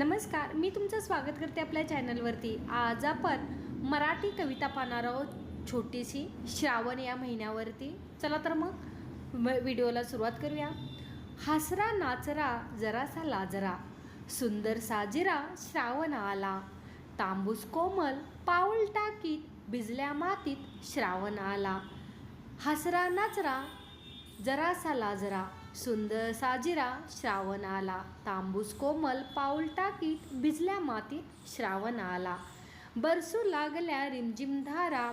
नमस्कार मी तुमचं स्वागत करते आपल्या चॅनलवरती. आज आपण मराठी कविता पाहणार आहोत छोटीशी श्रावण या महिन्यावरती. चला तर मग व्हिडिओला सुरुवात करूया. हसरा नाचरा जरासा लाजरा. सुंदर साजिरा श्रावण आला. तांबूस कोमल पाऊल टाकीत भिजल्या मातीत श्रावण आला. हसरा नाचरा जरासा लाजरा. सुंदर साजिरा श्रावण आला तांबूस कोमल पाऊल टाकीत भिजल्या मातीत श्रावण आला बरसू लागल्या रिमझिम धारा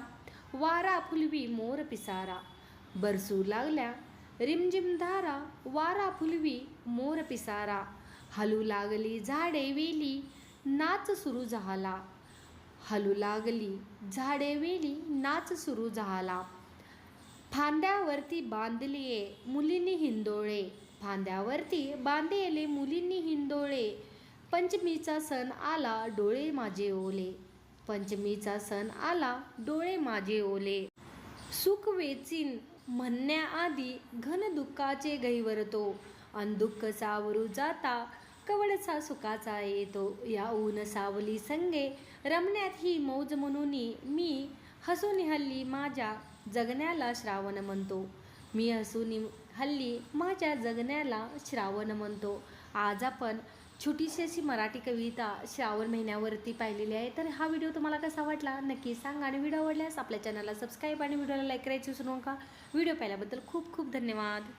वारा फुलवी मोर पिसारा. बरसू लागल्या रिमझिम धारा वारा फुलवी मोर पिसारा. हलू लागली झाडे वेली नाच सुरू झाला. हलू लागली झाडे वेली नाच सुरू झाला. फांद्यावरती बांधलीये मुलींनी हिंदोळे फांद्यावरती बांधेले मुलींनी हिंदोळे पंचमीचा सण आला डोळे माझे ओले. पंचमीचा सण आला डोळे माझे ओले. सुख वेचीन म्हणण्याआधी घन दुःखाचे गैवरतो अन दुःख सावरू जाता कवडसा सुखाचा येतो. या ऊन सावली संगे रमण्यात ही मौज म्हणून मी हसून हल्ली माझ्या जगण्याला श्रावण म्हणतो. मी हसून हल्ली माझ्या जगण्याला श्रावण म्हणतो. आज आपण छोटीशी अशी मराठी कविता श्रावण महिन्यावरती पाहिलेली आहे. तर हा व्हिडिओ तुम्हाला कसा वाटला नक्की सांगा आणि व्हिडिओ आवडल्यास आपल्या चॅनलला सबस्क्राईब आणि व्हिडिओला लाईक करायची विसरू नका. व्हिडिओ पाहिल्याबद्दल खूप खूप धन्यवाद.